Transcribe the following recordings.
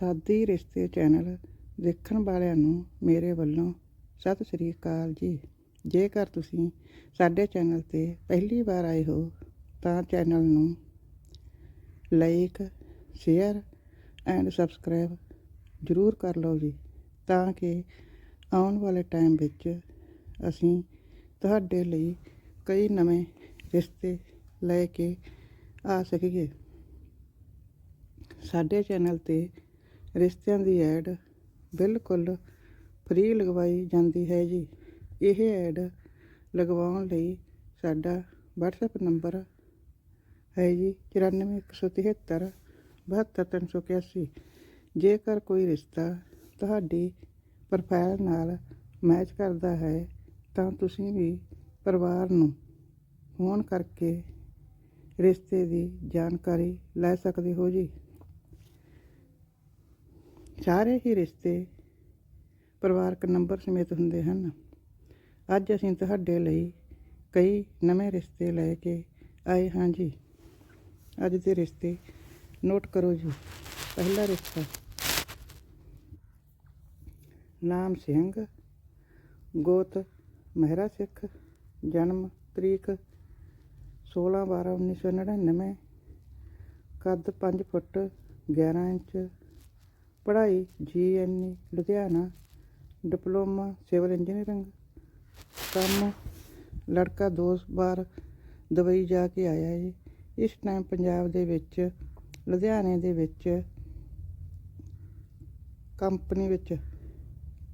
ਸਾਦੀ ਰਿਸ਼ਤੇ ਚੈਨਲ ਦੇਖਣ ਵਾਲਿਆਂ ਨੂੰ ਮੇਰੇ ਵੱਲੋਂ ਸਤਿ ਸ੍ਰੀ ਅਕਾਲ ਜੀ। ਜੇਕਰ ਤੁਸੀਂ ਸਾਡੇ ਚੈਨਲ ਤੇ ਪਹਿਲੀ ਵਾਰ ਆਏ ਹੋ, ਤਾਂ ਚੈਨਲ ਨੂੰ ਲਾਈਕ, ਸ਼ੇਅਰ ਐਂਡ ਸਬਸਕ੍ਰਾਈਬ ਜ਼ਰੂਰ ਕਰ ਲਓ ਜੀ, ਤਾਂ ਕਿ ਆਉਣ ਵਾਲੇ ਟਾਈਮ ਵਿੱਚ ਅਸੀਂ ਤੁਹਾਡੇ ਲਈ ਕਈ ਨਵੇਂ ਰਿਸ਼ਤੇ ਲੈ ਕੇ ਆ ਸਕੀਏ। ਸਾਡੇ ਚੈਨਲ ਤੇ ਰਿਸ਼ਤਿਆਂ ਦੀ ਐਡ ਬਿਲਕੁਲ ਫ੍ਰੀ ਲਗਵਾਈ ਜਾਂਦੀ ਹੈ ਜੀ। ਇਹ ਐਡ ਲਗਵਾਉਣ ਲਈ ਸਾਡਾ WhatsApp ਨੰਬਰ ਹੈ ਜੀ 94173 72381 ਜੇਕਰ ਕੋਈ ਰਿਸ਼ਤਾ ਤੁਹਾਡੀ ਪ੍ਰੋਫਾਈਲ ਨਾਲ ਮੈਚ ਕਰਦਾ ਹੈ, ਤਾਂ ਤੁਸੀਂ ਵੀ ਪਰਿਵਾਰ ਨੂੰ ਫੋਨ ਕਰਕੇ ਰਿਸ਼ਤੇ ਦੀ ਜਾਣਕਾਰੀ ਲੈ ਸਕਦੇ ਹੋ ਜੀ। ਸਾਰੇ ਹੀ ਰਿਸ਼ਤੇ ਪਰਿਵਾਰਕ ਨੰਬਰ ਸਮੇਤ ਹੁੰਦੇ ਹਨ। ਅੱਜ ਅਸੀਂ ਤੁਹਾਡੇ ਲਈ ਕਈ ਨਵੇਂ ਰਿਸ਼ਤੇ ਲੈ ਕੇ ਆਏ ਹਾਂ ਜੀ। ਅੱਜ ਦੇ ਰਿਸ਼ਤੇ ਨੋਟ ਕਰੋ ਜੀ। ਪਹਿਲਾ ਰਿਸ਼ਤਾ ਨਾਮ ਸਿੰਘ, ਗੋਤ ਮਹਿਰਾ ਸਿੱਖ, ਜਨਮ ਤਰੀਕ 16 12 1999 ਕੱਦ 5 ਫੁੱਟ 11 ਇੰਚ ਪੜ੍ਹਾਈ GNE Ludhiana, diploma, civil engineering, ਕੰਮ, ਲੜਕਾ ਦੋ ਵਾਰ ਦੁਬਈ ਜਾ ਕੇ ਆਇਆ ਹੈ ਇਸ ਟਾਈਮ ਪੰਜਾਬ ਦੇ ਵਿੱਚ, ਲੁਧਿਆਣੇ ਦੇ ਵਿੱਚ ਕੰਪਨੀ ਵਿੱਚ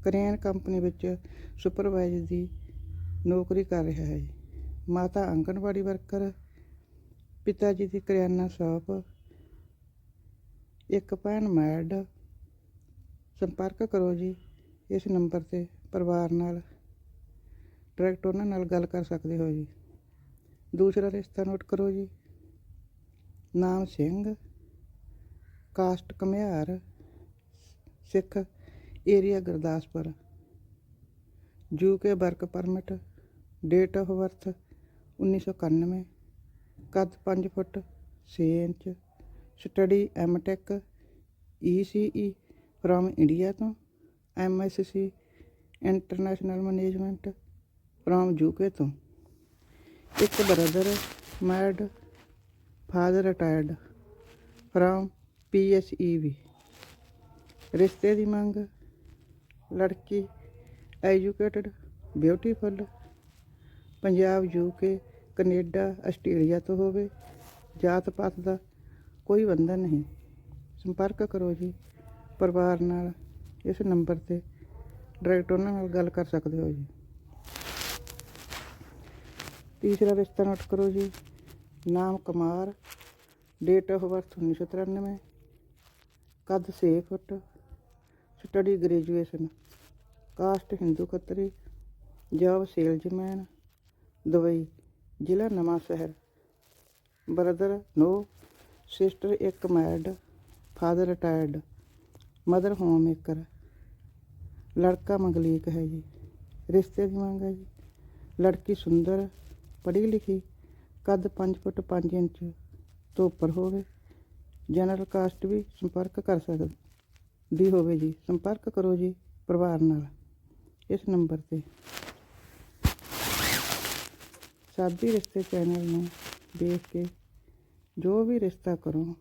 ਕਰੇਨ ਕੰਪਨੀ ਵਿੱਚ ਸੁਪਰਵਾਈਜ਼ਰ ਦੀ ਨੌਕਰੀ ਕਰ ਰਿਹਾ ਹੈ ਮਾਤਾ ਆਂਗਣਵਾੜੀ ਵਰਕਰ ਪਿਤਾ ਜੀ ਦੀ ਕਰਿਆਨਾ ਸ਼ਾਪ ਇੱਕ ਭੈਣ ਮੈਡ ਸੰਪਰਕ ਕਰੋ ਜੀ ਇਸ ਨੰਬਰ ਤੇ ਪਰਿਵਾਰ ਨਾਲ। ਡਾਇਰੈਕਟ ਉਹਨਾਂ ਨਾਲ ਗੱਲ ਕਰ ਸਕਦੇ ਹੋ ਜੀ। ਦੂਸਰਾ ਰਿਸ਼ਤਾ ਨੋਟ ਕਰੋ ਜੀ। ਨਾਮ Singh. Caste Ghumiar. Sikh area Gurdaspur. UK work permit. Date of birth 1991 ਕੱਦ 5 foot 6 inch. Study MTech ECE from India ਤੋਂ MSc international management from UK ਤੋਂ। ਇੱਕ brother married father retired from PSEB ਰਿਸ਼ਤੇ ਦੀ ਮੰਗ, ਲੜਕੀ educated beautiful Punjab UK Canada, Australia ਤੋਂ ਹੋਵੇ ਜਾਤ ਪਾਤ ਦਾ ਕੋਈ ਬੰਧਨ ਨਹੀਂ। ਸੰਪਰਕ ਕਰੋ ਜੀ। ਪਰਿਵਾਰ ਨਾਲ ਇਸ ਨੰਬਰ ਤੇ ਡਾਇਰੈਕਟ ਉਹਨਾਂ ਨਾਲ ਗੱਲ ਕਰ ਸਕਦੇ ਹੋ ਜੀ। ਤੀਸਰਾ ਰਿਸ਼ਤਾ ਨੋਟ ਕਰੋ ਜੀ। ਨਾਮ ਕੁਮਾਰ ਡੇਟ ਆਫ ਬਰਥ 1993 ਕੱਦ 6 foot study graduation caste Hindu Khatri job salesman Dubai, ਜ਼ਿਲ੍ਹਾ Nawan Shahr brother no sister ਇੱਕ married father retired mother home maker ਲੜਕਾ ਮੰਗਲੀਕ ਹੈ ਜੀ। ਰਿਸ਼ਤੇ ਦੀ ਮੰਗ ਹੈ ਜੀ। ਲੜਕੀ ਸੁੰਦਰ, ਪੜ੍ਹੀ ਲਿਖੀ, ਕੱਦ 5 ਫੁੱਟ 5 ਇੰਚ ਤੋਂ ਉੱਪਰ ਹੋਵੇ। ਜਨਰਲ ਕਾਸਟ ਵੀ ਸੰਪਰਕ ਕਰ ਸਕਦੀ ਹੋਵੇ ਜੀ। ਸੰਪਰਕ ਕਰੋ ਜੀ ਪਰਿਵਾਰ ਨਾਲ। ਇਸ ਨੰਬਰ ਤੇ। ਸਾਡੀ ਰਿਸ਼ਤੇ ਚੈਨਲ ਨੂੰ ਦੇਖ ਕੇ ਜੋ ਵੀ ਰਿਸ਼ਤਾ ਕਰੋ,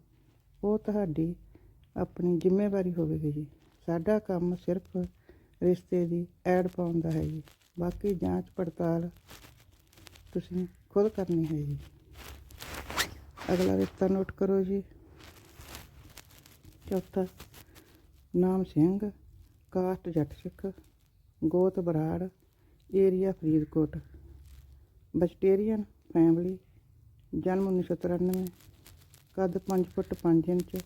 ਉਹ ਤੁਹਾਡੀ ਆਪਣੀ ਜ਼ਿੰਮੇਵਾਰੀ ਹੋਵੇਗੀ ਜੀ। ਸਾਡਾ ਕੰਮ ਸਿਰਫ ਰਿਸ਼ਤੇ ਦੀ ਐਡ ਪਾਉਣ ਦਾ ਹੈ ਜੀ। ਬਾਕੀ ਜਾਂਚ ਪੜਤਾਲ ਤੁਸੀਂ ਖੁਦ ਕਰਨੀ ਹੈ ਜੀ। ਅਗਲਾ ਰਿਸ਼ਤਾ ਨੋਟ ਕਰੋ ਜੀ। ਚੌਥਾ, ਨਾਮ ਸਿੰਘ, ਕਾਸਟ ਜੱਟ ਸਿੱਖ, ਗੋਤ Brar, area Faridkot. Vegetarian family, ਜਨਮ 1993 ਕੱਦ 5 foot 5 inch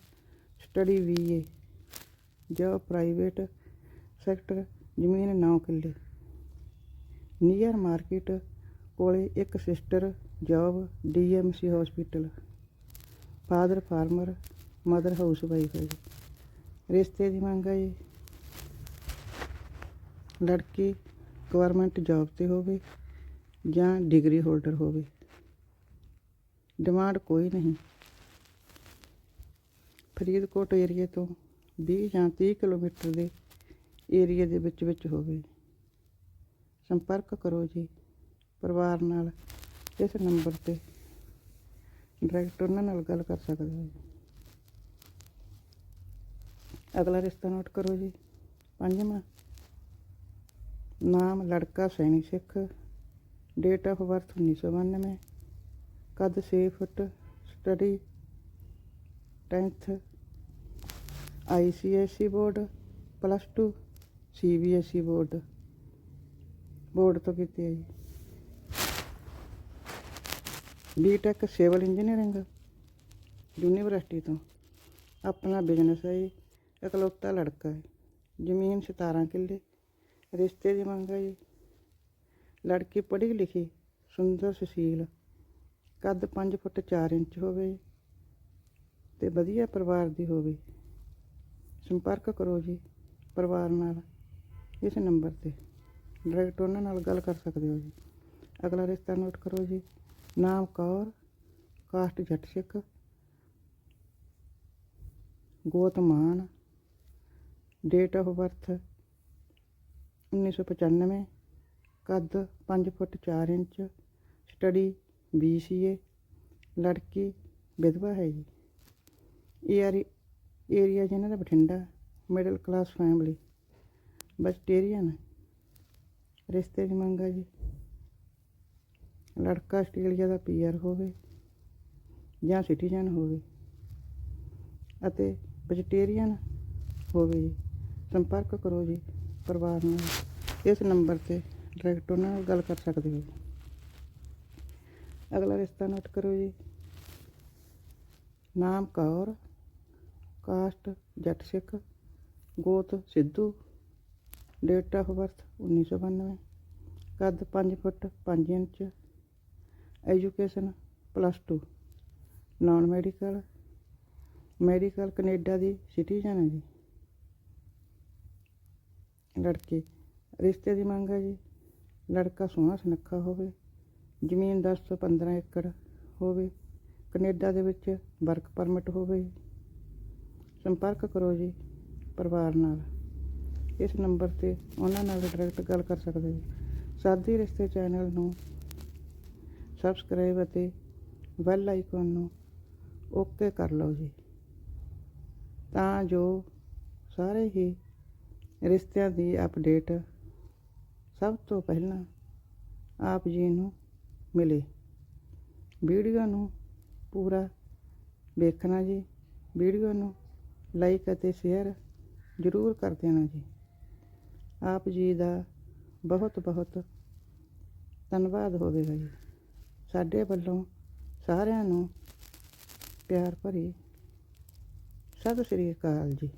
study BA job private sector, ਜ਼ਮੀਨ 9 ਕਿੱਲੇ ਨੀਅਰ ਮਾਰਕੀਟ ਕੋਲੇ ਇੱਕ sister, job, DMC hospital. Father farmer, mother house wife ਹੈ ਰਿਸ਼ਤੇ ਦੀ ਮੰਗ ਹੈ ਲੜਕੀ ਗਵਰਨਮੈਂਟ ਜੌਬ ਤੇ ਹੋਵੇ ਜਾਂ ਡਿਗਰੀ ਹੋਲਡਰ ਹੋਵੇ। ਡਿਮਾਂਡ ਕੋਈ ਨਹੀਂ। ਫਰੀਦਕੋਟ ਏਰੀਏ ਤੋਂ 20 ਜਾਂ 30 ਕਿਲੋਮੀਟਰ ਦੇ ਏਰੀਏ ਦੇ ਵਿੱਚ ਵਿੱਚ ਹੋਵੇ ਸੰਪਰਕ ਕਰੋ ਜੀ ਪਰਿਵਾਰ ਨਾਲ। ਇਸ ਨੰਬਰ ਤੇ ਡਾਇਰੈਕਟ ਉਹਨਾਂ ਨਾਲ ਗੱਲ ਕਰ ਸਕਦੇ ਹੋ ਜੀ। ਅਗਲਾ ਰਿਸ਼ਤਾ ਨੋਟ ਕਰੋ ਜੀ। ਪੰਜਵਾਂ, ਨਾਮ ਲੜਕਾ Saini Sikh date of birth 1992 ਕੱਦ 6 foot study 10th ICSE board plus 2 CBSE board board ਤੋਂ ਕੀਤੀ ਹੈ ਜੀ ਬੀਟੈਕ ਸਿਵਲ ਇੰਜੀਨੀਅਰਿੰਗ ਯੂਨੀਵਰਸਿਟੀ ਤੋਂ ਆਪਣਾ ਬਿਜ਼ਨਸ ਹੈ ਜੀ ਇਕਲੌਤਾ ਲੜਕਾ ਹੈ ਜ਼ਮੀਨ 17 ਕਿੱਲੇ ਰਿਸ਼ਤੇ ਦੀ ਮੰਗ ਹੈ ਜੀ ਲੜਕੀ ਪੜ੍ਹੀ ਲਿਖੀ ਸੁੰਦਰ ਸੁਸ਼ੀਲ ਕੱਦ 5 ਫੁੱਟ 4 ਇੰਚ ਹੋਵੇ ਤੇ ਵਧੀਆ ਪਰਿਵਾਰ ਦੀ ਹੋਵੇ। ਸੰਪਰਕ ਕਰੋ ਜੀ, ਪਰਿਵਾਰ ਨਾਲ, ਇਸ ਨੰਬਰ ਤੇ। ਡਾਇਰੈਕਟ ਉਹਨਾਂ ਨਾਲ ਗੱਲ ਕਰ ਸਕਦੇ ਹੋ ਜੀ। ਅਗਲਾ ਰਿਸ਼ਤਾ ਨੋਟ ਕਰੋ ਜੀ। ਨਾਮ ਕੌਰ, ਕਾਸਟ ਜੱਟ ਸਿੱਖ ਗੋਤ ਮਾਨ ਡੇਟ ਆਫ ਬਰਥ 1995 ਕੱਦ 5 ਫੁੱਟ 4 ਇੰਚ ਸਟੱਡੀ BCA ਲੜਕੀ ਵਿਧਵਾ ਹੈ ਜੀ। ਏਰੀ, ਏਰੀਆ ਜਿਹਨਾਂ ਦਾ Bathinda middle class family vegetarian ਰਿਸ਼ਤੇ ਦੀ ਮੰਗ ਆ ਜੀ। ਲੜਕਾ ਆਸਟ੍ਰੇਲੀਆ ਦਾ ਪੀਆਰ ਹੋਵੇ ਜਾਂ ਸਿਟੀਜ਼ਨ ਹੋਵੇ। ਅਤੇ ਵੈਜੀਟੇਰੀਅਨ ਹੋਵੇ ਜੀ। ਸੰਪਰਕ ਕਰੋ ਜੀ ਪਰਿਵਾਰ ਨਾਲ ਇਸ ਨੰਬਰ ਤੇ ਡਾਇਰੈਕਟ ਉਹਨਾਂ ਨਾਲ ਗੱਲ ਕਰ ਸਕਦੇ ਹੋ। ਅਗਲਾ ਰਿਸ਼ਤਾ ਨੋਟ ਕਰੋ ਜੀ। ਨਾਮ ਕੌਰ। ਕਾਸਟ, ਜੱਟ ਸਿੱਖ, ਗੋਤ, ਸਿੱਧੂ, ਡੇਟ ਆਫ ਬਰਥ 1992 ਕੱਦ 5 foot 5 inch, education plus 2 non medical medical Canada ਦੀ ਸਿਟੀਜ਼ਨ ਹੈ ਜੀ। ਲੜਕੇ, ਰਿਸ਼ਤੇ ਦੀ ਮੰਗ ਹੈ ਜੀ, ਲੜਕਾ ਸੋਹਣਾ ਸੁਨੱਖਾ ਹੋਵੇ, ਜ਼ਮੀਨ 10 ਤੋਂ 15 ਏਕੜ ਹੋਵੇ, ਕੈਨੇਡਾ ਦੇ ਵਿੱਚ ਵਰਕ ਪਰਮਿਟ ਹੋਵੇ। ਸੰਪਰਕ ਕਰੋ ਜੀ ਪਰਿਵਾਰ ਨਾਲ। ਇਸ ਨੰਬਰ ਤੇ ਉਹਨਾਂ ਨਾਲ ਡਾਇਰੈਕਟ ਗੱਲ ਕਰ ਸਕਦੇ ਹੋ। ਸਾਦੀ ਰਿਸ਼ਤੇ ਚੈਨਲ ਨੂੰ ਸਬਸਕ੍ਰਾਈਬ ਅਤੇ ਬੈਲ ਆਈਕਨ ਨੂੰ ਓਕੇ ਕਰ ਲਓ ਜੀ। ਤਾਂ ਜੋ ਸਾਰੇ ਹੀ ਰਿਸ਼ਤਿਆਂ ਦੀ ਅਪਡੇਟ ਸਭ ਤੋਂ ਪਹਿਲਾਂ ਆਪ ਜੀ ਨੂੰ ਮਿਲੇ। ਵੀਡੀਓ ਨੂੰ ਪੂਰਾ ਵੇਖਣਾ ਜੀ। ਵੀਡੀਓ ਨੂੰ ਲਾਈਕ ਅਤੇ ਸ਼ੇਅਰ ਜ਼ਰੂਰ ਕਰ ਦੇਣਾ ਜੀ। ਆਪ ਜੀ ਦਾ ਬਹੁਤ ਬਹੁਤ ਧੰਨਵਾਦ ਹੋਵੇਗਾ ਜੀ। ਸਾਡੇ ਵੱਲੋਂ ਸਾਰਿਆਂ ਨੂੰ ਪਿਆਰ ਭਰੀ ਸਤਿ ਸ੍ਰੀ ਅਕਾਲ ਜੀ।